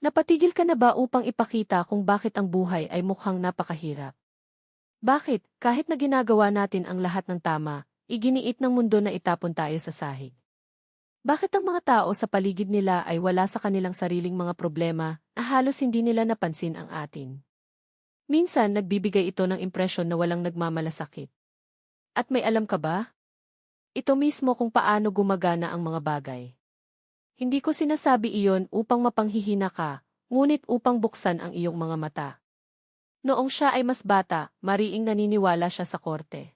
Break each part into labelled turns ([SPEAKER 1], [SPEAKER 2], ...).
[SPEAKER 1] Napatigil ka na ba upang ipakita kung bakit ang buhay ay mukhang napakahirap? Bakit, kahit na ginagawa natin ang lahat ng tama, iginiit ng mundo na itapon tayo sa sahig? Bakit ang mga tao sa paligid nila ay wala sa kanilang sariling mga problema na halos hindi nila napansin ang atin? Minsan nagbibigay ito ng impresyon na walang nagmamalasakit. At may alam ka ba? Ito mismo kung paano gumagana ang mga bagay. Hindi ko sinasabi iyon upang mapanghihina ka, ngunit upang buksan ang iyong mga mata. Noong siya ay mas bata, mariing naniniwala siya sa korte.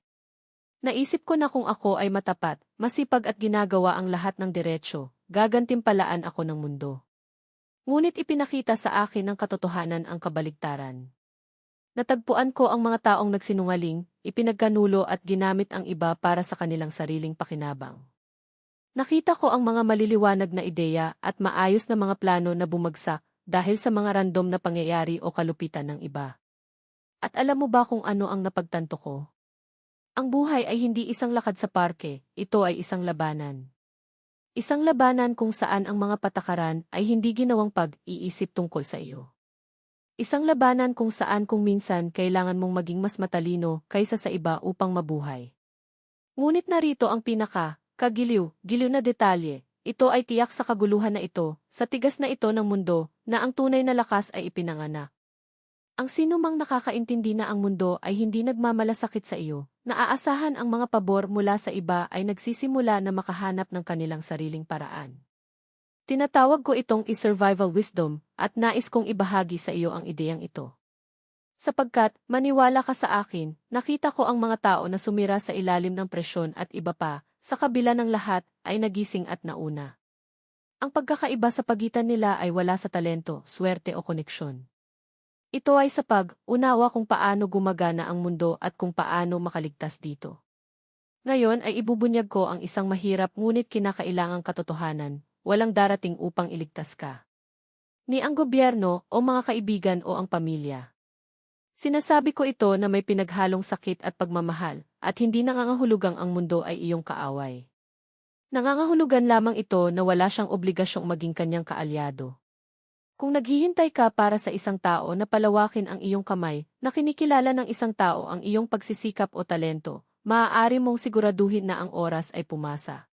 [SPEAKER 1] Naisip ko na kung ako ay matapat, masipag at ginagawa ang lahat ng diretsyo, gagantimpalaan ako ng mundo. Ngunit ipinakita sa akin ng katotohanan ang kabaligtaran. Natagpuan ko ang mga taong nagsinungaling, ipinagkanulo at ginamit ang iba para sa kanilang sariling pakinabang. Nakita ko ang mga maliliwanag na ideya at maayos na mga plano na bumagsak dahil sa mga random na pangyayari o kalupitan ng iba. At alam mo ba kung ano ang napagtanto ko? Ang buhay ay hindi isang lakad sa parke, ito ay isang labanan. Isang labanan kung saan ang mga patakaran ay hindi ginawang pag-iisip tungkol sa iyo. Isang labanan kung saan kung minsan kailangan mong maging mas matalino kaysa sa iba upang mabuhay. Ngunit narito ang pinaka, Kagiliw, giliw na detalye, ito ay tiyak sa kaguluhan na ito, sa tigas na ito ng mundo, na ang tunay na lakas ay ipinanganak. Ang sino mang nakakaintindi na ang mundo ay hindi nagmamalasakit sa iyo, naaasahan ang mga pabor mula sa iba ay nagsisimula na makahanap ng kanilang sariling paraan. Tinatawag ko itong i-survival wisdom, at nais kong ibahagi sa iyo ang ideyang ito. Sapagkat, maniwala ka sa akin, nakita ko ang mga tao na sumira sa ilalim ng presyon at iba pa, sa kabila ng lahat, ay nagising at nauna. Ang pagkakaiba sa pagitan nila ay wala sa talento, swerte o koneksyon. Ito ay sa pag-unawa kung paano gumagana ang mundo at kung paano makaligtas dito. Ngayon ay ibubunyag ko ang isang mahirap ngunit kinakailangang katotohanan, walang darating upang iligtas ka. Ni ang gobyerno o mga kaibigan o ang pamilya. Sinasabi ko ito na may pinaghalong sakit at pagmamahal, at hindi nangangahulugang ang mundo ay iyong kaaway. Nangangahulugan lamang ito na wala siyang obligasyong maging kanyang kaalyado. Kung naghihintay ka para sa isang tao na palawakin ang iyong kamay, na kinikilala ng isang tao ang iyong pagsisikap o talento, maaari mong siguraduhin na ang oras ay pumasa.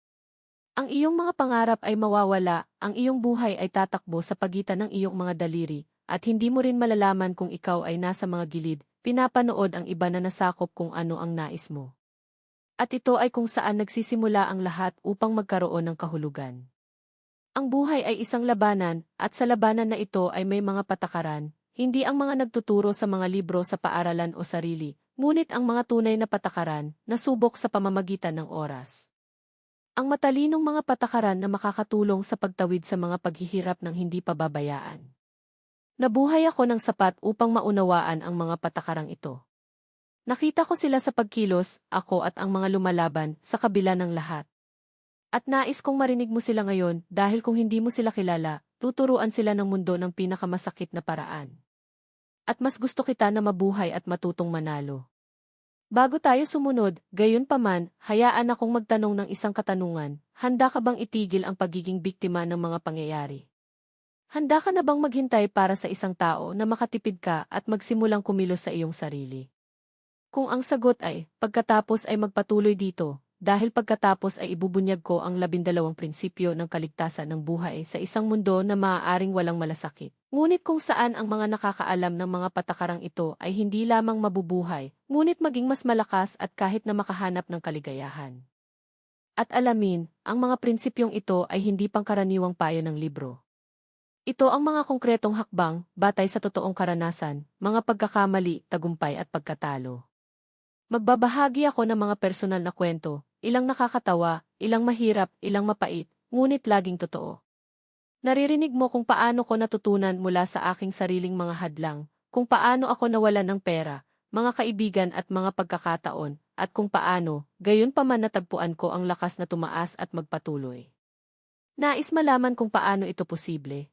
[SPEAKER 1] Ang iyong mga pangarap ay mawawala, ang iyong buhay ay tatakbo sa pagitan ng iyong mga daliri, at hindi mo rin malalaman kung ikaw ay nasa mga gilid, pinapanood ang iba na nasakop kung ano ang nais mo. At ito ay kung saan nagsisimula ang lahat upang magkaroon ng kahulugan. Ang buhay ay isang labanan, at sa labanan na ito ay may mga patakaran, hindi ang mga nagtuturo sa mga libro sa paaralan o sarili, ngunit ang mga tunay na patakaran, nasubok sa pamamagitan ng oras. Ang matalinong mga patakaran na makakatulong sa pagtawid sa mga paghihirap ng hindi pababayaan. Nabuhay ako ng sapat upang maunawaan ang mga patakarang ito. Nakita ko sila sa pagkilos, ako at ang mga lumalaban, sa kabila ng lahat. At nais kong marinig mo sila ngayon dahil kung hindi mo sila kilala, tuturuan sila ng mundo ng pinakamasakit na paraan. At mas gusto kita na mabuhay at matutong manalo. Bago tayo sumunod, gayon paman, hayaan akong magtanong ng isang katanungan, handa ka bang itigil ang pagiging biktima ng mga pangyayari? Handa ka na bang maghintay para sa isang tao na makatipid ka at magsimulang kumilos sa iyong sarili? Kung ang sagot ay, pagkatapos ay magpatuloy dito, dahil pagkatapos ay ibubunyag ko ang labindalawang prinsipyo ng kaligtasan ng buhay sa isang mundo na maaaring walang malasakit. Ngunit kung saan ang mga nakakaalam ng mga patakarang ito ay hindi lamang mabubuhay, ngunit maging mas malakas at kahit na makahanap ng kaligayahan. At alamin, ang mga prinsipyong ito ay hindi pangkaraniwang payo ng libro. Ito ang mga konkretong hakbang, batay sa totoong karanasan, mga pagkakamali, tagumpay at pagkatalo. Magbabahagi ako ng mga personal na kwento, ilang nakakatawa, ilang mahirap, ilang mapait, ngunit laging totoo. Naririnig mo kung paano ko natutunan mula sa aking sariling mga hadlang, kung paano ako nawalan ng pera, mga kaibigan at mga pagkakataon, at kung paano, gayon pa man natagpuan ko ang lakas na tumaas at magpatuloy. Nais malaman kung paano ito posible.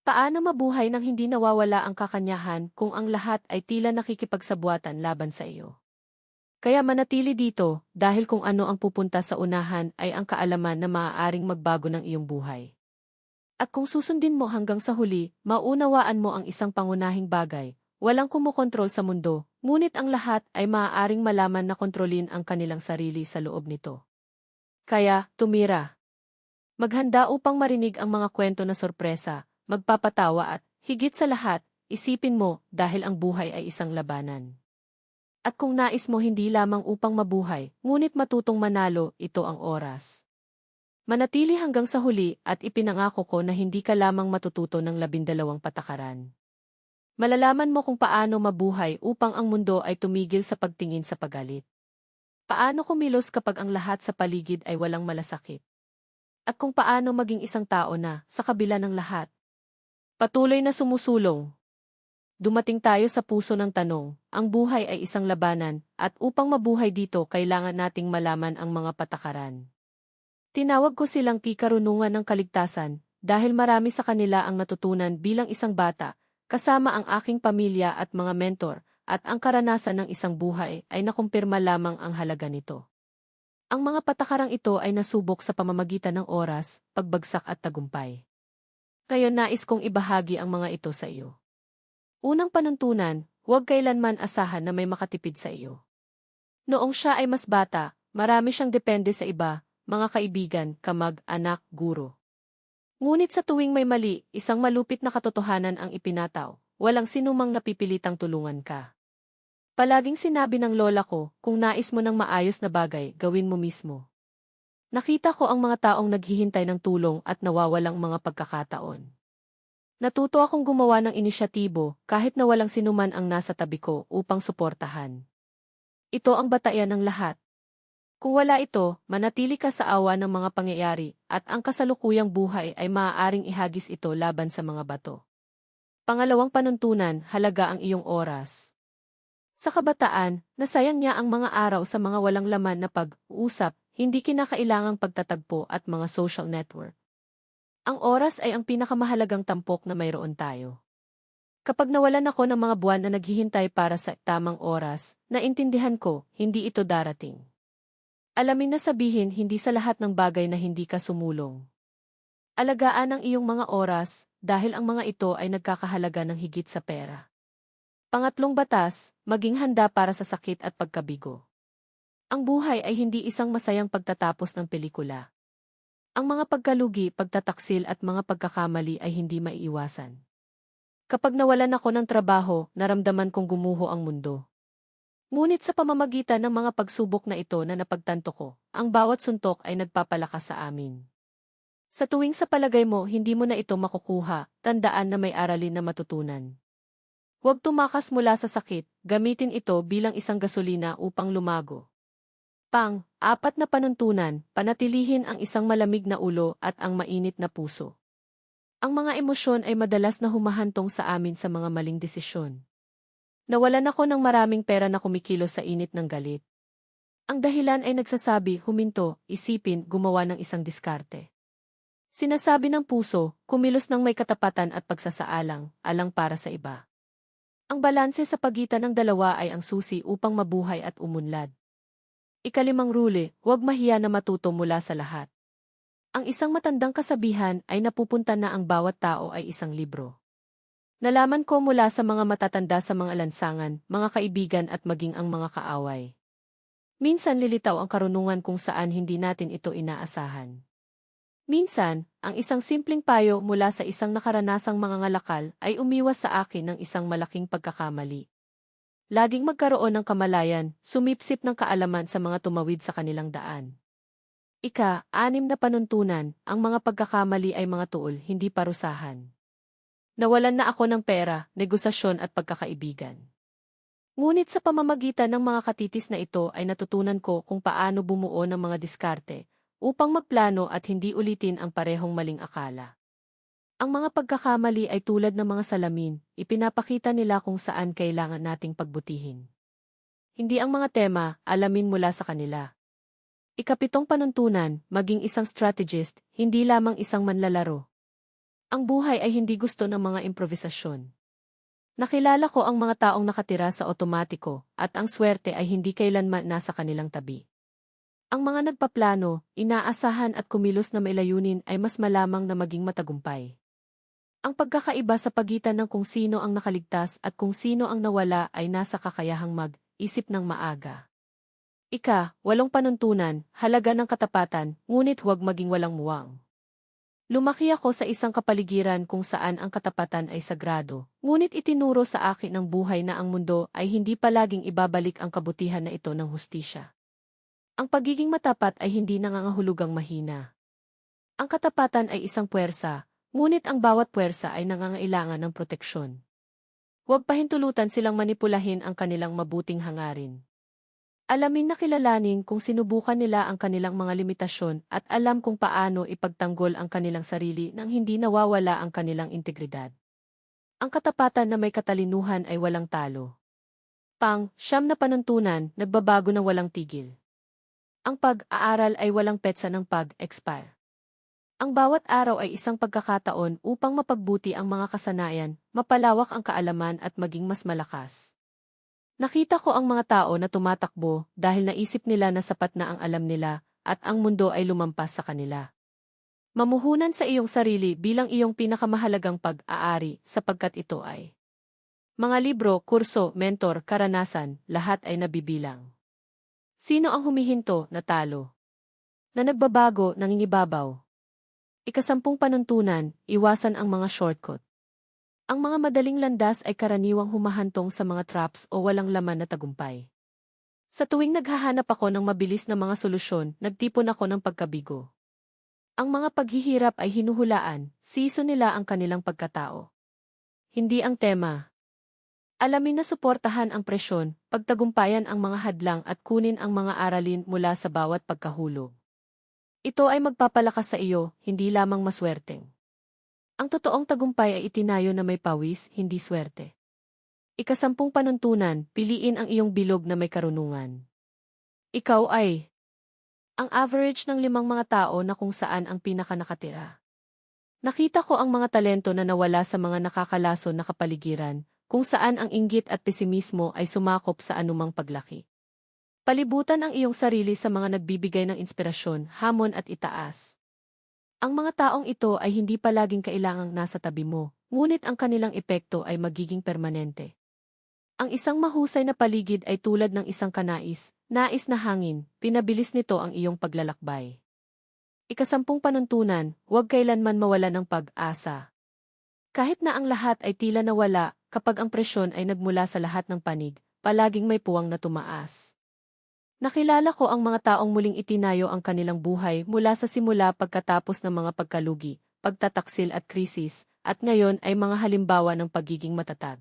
[SPEAKER 1] Paano mabuhay nang hindi nawawala ang kakanyahan kung ang lahat ay tila nakikipagsabuatan laban sa iyo? Kaya manatili dito, dahil kung ano ang pupunta sa unahan ay ang kaalaman na maaaring magbago ng iyong buhay. At kung susundin mo hanggang sa huli, maunawaan mo ang isang pangunahing bagay. Walang kumukontrol sa mundo, ngunit ang lahat ay maaaring malaman na kontrolin ang kanilang sarili sa loob nito. Kaya, tumira. Maghanda upang marinig ang mga kwento na sorpresa, magpapatawa at, higit sa lahat, isipin mo dahil ang buhay ay isang labanan. At kung nais mo hindi lamang upang mabuhay, ngunit matutong manalo, ito ang oras. Manatili hanggang sa huli at ipinangako ko na hindi ka lamang matututo ng labindalawang patakaran. Malalaman mo kung paano mabuhay upang ang mundo ay tumigil sa pagtingin sa pagalit. Paano kumilos kapag ang lahat sa paligid ay walang malasakit. At kung paano maging isang tao na, sa kabila ng lahat. Patuloy na sumusulong. Dumating tayo sa puso ng tanong, ang buhay ay isang labanan, at upang mabuhay dito kailangan nating malaman ang mga patakaran. Tinawag ko silang kikarunungan ng kaligtasan, dahil marami sa kanila ang natutunan bilang isang bata, kasama ang aking pamilya at mga mentor, at ang karanasan ng isang buhay ay nakumpirma lamang ang halaga nito. Ang mga patakarang ito ay nasubok sa pamamagitan ng oras, pagbagsak at tagumpay. Ngayon nais kong ibahagi ang mga ito sa iyo. Unang panuntunan, huwag kailanman asahan na may makatipid sa iyo. Noong siya ay mas bata, marami siyang depende sa iba, mga kaibigan, kamag, anak, guro. Ngunit sa tuwing may mali, isang malupit na katotohanan ang ipinataw, walang sinumang napipilitang tulungan ka. Palaging sinabi ng lola ko, kung nais mo ng maayos na bagay, gawin mo mismo. Nakita ko ang mga taong naghihintay ng tulong at nawawalang mga pagkakataon. Natuto akong gumawa ng inisyatibo kahit na walang sinuman ang nasa tabi ko upang suportahan. Ito ang batayan ng lahat. Kung wala ito, manatili ka sa awa ng mga pangyayari at ang kasalukuyang buhay ay maaaring ihagis ito laban sa mga bato. Pangalawang panuntunan, halaga ang iyong oras. Sa kabataan, nasayang niya ang mga araw sa mga walang laman na pag-uusap, hindi kinakailangang pagtatagpo at mga social network. Ang oras ay ang pinakamahalagang tampok na mayroon tayo. Kapag nawalan ako ng mga buwan na naghihintay para sa tamang oras, naintindihan ko, hindi ito darating. Alamin na sabihin hindi sa lahat ng bagay na hindi ka sumulong. Alagaan ang iyong mga oras, dahil ang mga ito ay nagkakahalaga ng higit sa pera. Pangatlong batas, maging handa para sa sakit at pagkabigo. Ang buhay ay hindi isang masayang pagtatapos ng pelikula. Ang mga pagkalugi, pagtataksil at mga pagkakamali ay hindi maiiwasan. Kapag nawalan ako ng trabaho, naramdaman kong gumuho ang mundo. Ngunit sa pamamagitan ng mga pagsubok na ito na napagtanto ko, ang bawat suntok ay nagpapalakas sa amin. Sa tuwing sa palagay mo hindi mo na ito makukuha, tandaan na may aralin na matutunan. Huwag tumakas mula sa sakit, gamitin ito bilang isang gasolina upang lumago. Pang, apat na panuntunan, panatilihin ang isang malamig na ulo at ang mainit na puso. Ang mga emosyon ay madalas na humahantong sa amin sa mga maling desisyon. Nawalan ako ng maraming pera na kumikilos sa init ng galit. Ang dahilan ay nagsasabi, huminto, isipin, gumawa ng isang diskarte. Sinasabi ng puso, kumilos ng may katapatan at pagsasaalang, alang para sa iba. Ang balanse sa pagitan ng dalawa ay ang susi upang mabuhay at umunlad. Ikalimang rule, huwag mahiya na matuto mula sa lahat. Ang isang matandang kasabihan ay napupunta na ang bawat tao ay isang libro. Nalaman ko mula sa mga matatanda sa mga lansangan, mga kaibigan at maging ang mga kaaway. Minsan lilitaw ang karunungan kung saan hindi natin ito inaasahan. Minsan, ang isang simpleng payo mula sa isang nakaranasang mga ngalakal ay umiwas sa akin ng isang malaking pagkakamali. Laging magkaroon ng kamalayan, sumipsip ng kaalaman sa mga tumawid sa kanilang daan. Ika, anim na panuntunan, ang mga pagkakamali ay mga tuol, hindi parusahan. Nawalan na ako ng pera, negosasyon at pagkakaibigan. Ngunit sa pamamagitan ng mga katitis na ito ay natutunan ko kung paano bumuo ng mga diskarte, upang magplano at hindi ulitin ang parehong maling akala. Ang mga pagkakamali ay tulad ng mga salamin, ipinapakita nila kung saan kailangan nating pagbutihin. Hindi ang mga tema, alamin mula sa kanila. Ikapitong panuntunan, maging isang strategist, hindi lamang isang manlalaro. Ang buhay ay hindi gusto ng mga improvisasyon. Nakilala ko ang mga taong nakatira sa otomatiko, at ang swerte ay hindi kailanman nasa kanilang tabi. Ang mga nagpaplano, inaasahan at kumilos na may ay mas malamang na maging matagumpay. Ang pagkakaiba sa pagitan ng kung sino ang nakaligtas at kung sino ang nawala ay nasa kakayahang mag-isip ng maaga. Ika, walong panuntunan, halaga ng katapatan, ngunit huwag maging walang muwang. Lumaki ako sa isang kapaligiran kung saan ang katapatan ay sagrado, ngunit itinuro sa akin ng buhay na ang mundo ay hindi palaging ibabalik ang kabutihan na ito ng hustisya. Ang pagiging matapat ay hindi nangangahulugang mahina. Ang katapatan ay isang puwersa, ngunit ang bawat puwersa ay nangangailangan ng proteksyon. Huwag pahintulutan silang manipulahin ang kanilang mabuting hangarin. Alamin na kilalanin kung sinubukan nila ang kanilang mga limitasyon at alam kung paano ipagtanggol ang kanilang sarili nang hindi nawawala ang kanilang integridad. Ang katapatan na may katalinuhan ay walang talo. Pang, siyam na panuntunan, nagbabago ng walang tigil. Ang pag-aaral ay walang petsa ng pag-expire. Ang bawat araw ay isang pagkakataon upang mapagbuti ang mga kasanayan, mapalawak ang kaalaman at maging mas malakas. Nakita ko ang mga tao na tumatakbo dahil naisip nila na sapat na ang alam nila at ang mundo ay lumampas sa kanila. Mamuhunan sa iyong sarili bilang iyong pinakamahalagang pag-aari sapagkat ito ay mga libro, kurso, mentor, karanasan, lahat ay nabibilang. Sino ang humihinto, natalo? Na nagbabago, nangingibabaw. Ikasampung panuntunan, iwasan ang mga shortcut. Ang mga madaling landas ay karaniwang humahantong sa mga traps o walang laman na tagumpay. Sa tuwing naghahanap ako ng mabilis na mga solusyon, nagtipon ako ng pagkabigo. Ang mga paghihirap ay hinuhulaan, siso nila ang kanilang pagkatao. Hindi ang tema, Alamin na suportahan ang presyon, pagtagumpayan ang mga hadlang at kunin ang mga aralin mula sa bawat pagkahulog. Ito ay magpapalakas sa iyo, hindi lamang maswerteng. Ang totoong tagumpay ay itinayo na may pawis, hindi swerte. Ikasampung panuntunan, piliin ang iyong bilog na may karunungan. Ikaw ay ang average ng limang mga tao na kung saan ang pinaka nakatira. Nakita ko ang mga talento na nawala sa mga nakakalaso na kapaligiran, kung saan ang inggit at pesimismo ay sumakop sa anumang paglaki. Palibutan ang iyong sarili sa mga nagbibigay ng inspirasyon, hamon at itaas. Ang mga taong ito ay hindi palaging kailangang nasa tabi mo, ngunit ang kanilang epekto ay magiging permanente. Ang isang mahusay na paligid ay tulad ng isang kanais, nais na hangin, pinabilis nito ang iyong paglalakbay. Ikasampung panuntunan, huwag kailanman mawala ng pag-asa. Kahit na ang lahat ay tila nawala, kapag ang presyon ay nagmula sa lahat ng panig, palaging may puwang na tumaas. Nakilala ko ang mga taong muling itinayo ang kanilang buhay mula sa simula pagkatapos ng mga pagkalugi, pagtataksil at krisis, at ngayon ay mga halimbawa ng pagiging matatag.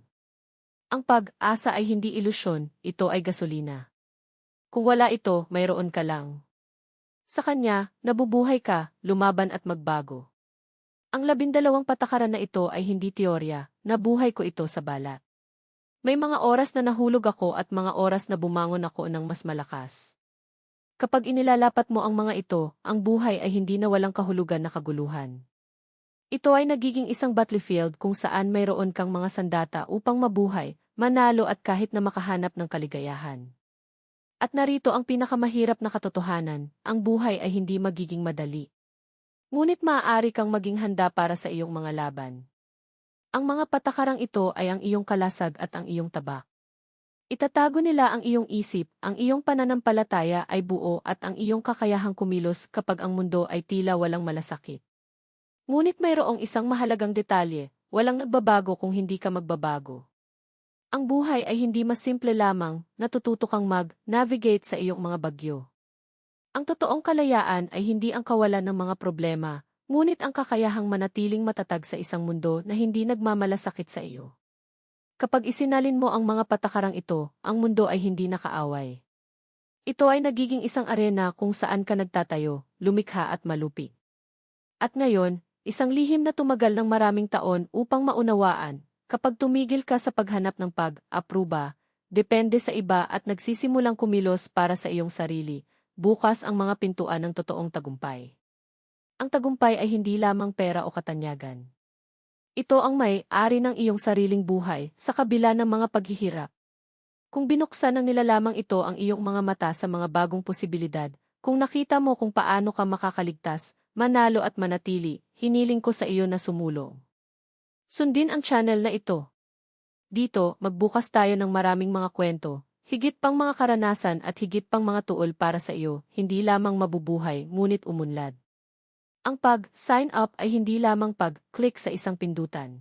[SPEAKER 1] Ang pag-asa ay hindi ilusyon, ito ay gasolina. Kung wala ito, mayroon ka lang. Sa kanya, nabubuhay ka, lumaban at magbago. Ang labindalawang patakaran na ito ay hindi teorya, nabuhay ko ito sa balat. May mga oras na nahulog ako at mga oras na bumangon ako ng mas malakas. Kapag inilalapat mo ang mga ito, ang buhay ay hindi na walang kahulugan na kaguluhan. Ito ay nagiging isang battlefield kung saan mayroon kang mga sandata upang mabuhay, manalo at kahit na makahanap ng kaligayahan. At narito ang pinakamahirap na katotohanan, ang buhay ay hindi magiging madali. Ngunit maaari kang maging handa para sa iyong mga laban. Ang mga patakarang ito ay ang iyong kalasag at ang iyong tabak. Itatago nila ang iyong isip, ang iyong pananampalataya ay buo at ang iyong kakayahang kumilos kapag ang mundo ay tila walang malasakit. Ngunit mayroong isang mahalagang detalye, walang nagbabago kung hindi ka magbabago. Ang buhay ay hindi mas simple lamang, natututo kang mag-navigate sa iyong mga bagyo. Ang totoong kalayaan ay hindi ang kawalan ng mga problema, ngunit ang kakayahang manatiling matatag sa isang mundo na hindi nagmamalasakit sa iyo. Kapag isinalin mo ang mga patakarang ito, ang mundo ay hindi nakaaway. Ito ay nagiging isang arena kung saan ka nagtatayo, lumikha at malupi. At ngayon, isang lihim na tumagal ng maraming taon upang maunawaan, kapag tumigil ka sa paghanap ng pag-apruba, depende sa iba at nagsisimulang kumilos para sa iyong sarili, bukas ang mga pintuan ng totoong tagumpay. Ang tagumpay ay hindi lamang pera o katanyagan. Ito ang may-ari ng iyong sariling buhay sa kabila ng mga paghihirap. Kung binuksan ng nila lamang ito ang iyong mga mata sa mga bagong posibilidad, kung nakita mo kung paano ka makakaligtas, manalo at manatili, hiniling ko sa iyo na sumulong. Sundin ang channel na ito. Dito, magbukas tayo ng maraming mga kwento, higit pang mga karanasan at higit pang mga tuol para sa iyo, hindi lamang mabubuhay, ngunit umunlad. Ang pag-sign up ay hindi lamang pag-click sa isang pindutan.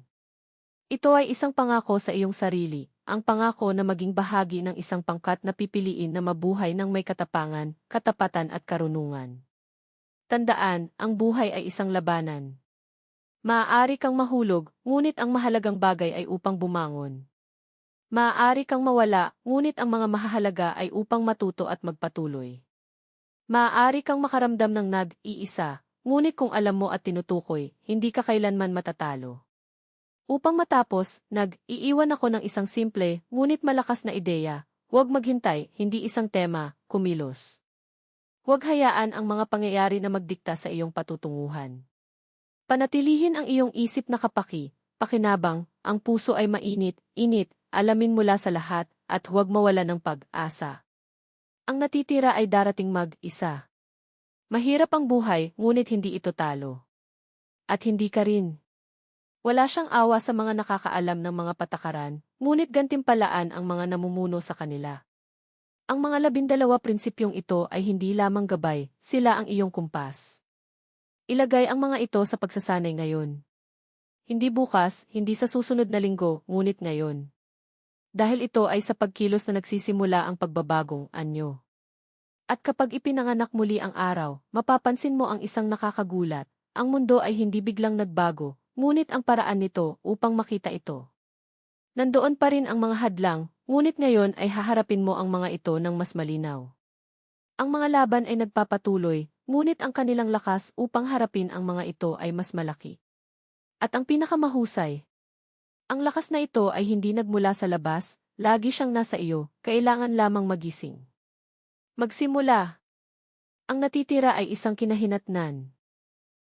[SPEAKER 1] Ito ay isang pangako sa iyong sarili, ang pangako na maging bahagi ng isang pangkat na pipiliin na mabuhay ng may katapangan, katapatan at karunungan. Tandaan, ang buhay ay isang labanan. Maaari kang mahulog, ngunit ang mahalagang bagay ay upang bumangon. Maaari kang mawala, ngunit ang mga mahahalaga ay upang matuto at magpatuloy. Maaari kang makaramdam ng nag-iisa, ngunit kung alam mo at tinutukoy, hindi ka kailanman matatalo. Upang matapos, nag-iiwan ako ng isang simple, ngunit malakas na ideya. Huwag maghintay, hindi isang tema, kumilos. Huwag hayaan ang mga pangyayari na magdikta sa iyong patutunguhan. Panatilihin ang iyong isip na kapaki, pakinabang, ang puso ay mainit, init, alamin mula sa lahat, at huwag mawala ng pag-asa. Ang natitira ay darating mag-isa. Mahirap ang buhay, ngunit hindi ito talo. At hindi ka rin. Wala siyang awa sa mga nakakaalam ng mga patakaran, ngunit gantimpalaan ang mga namumuno sa kanila. Ang mga labindalawa prinsipyong ito ay hindi lamang gabay, sila ang iyong kumpas. Ilagay ang mga ito sa pagsasanay ngayon. Hindi bukas, hindi sa susunod na linggo, ngunit ngayon. Dahil ito ay sa pagkilos na nagsisimula ang pagbabagong anyo. At kapag ipinanganak muli ang araw, mapapansin mo ang isang nakakagulat, ang mundo ay hindi biglang nagbago, ngunit ang paraan nito upang makita ito. Nandoon pa rin ang mga hadlang, ngunit ngayon ay haharapin mo ang mga ito ng mas malinaw. Ang mga laban ay nagpapatuloy, ngunit ang kanilang lakas upang harapin ang mga ito ay mas malaki. At ang pinakamahusay, ang lakas na ito ay hindi nagmula sa labas, lagi siyang nasa iyo, kailangan lamang magising. Magsimula. Ang natitira ay isang kinahinatnan.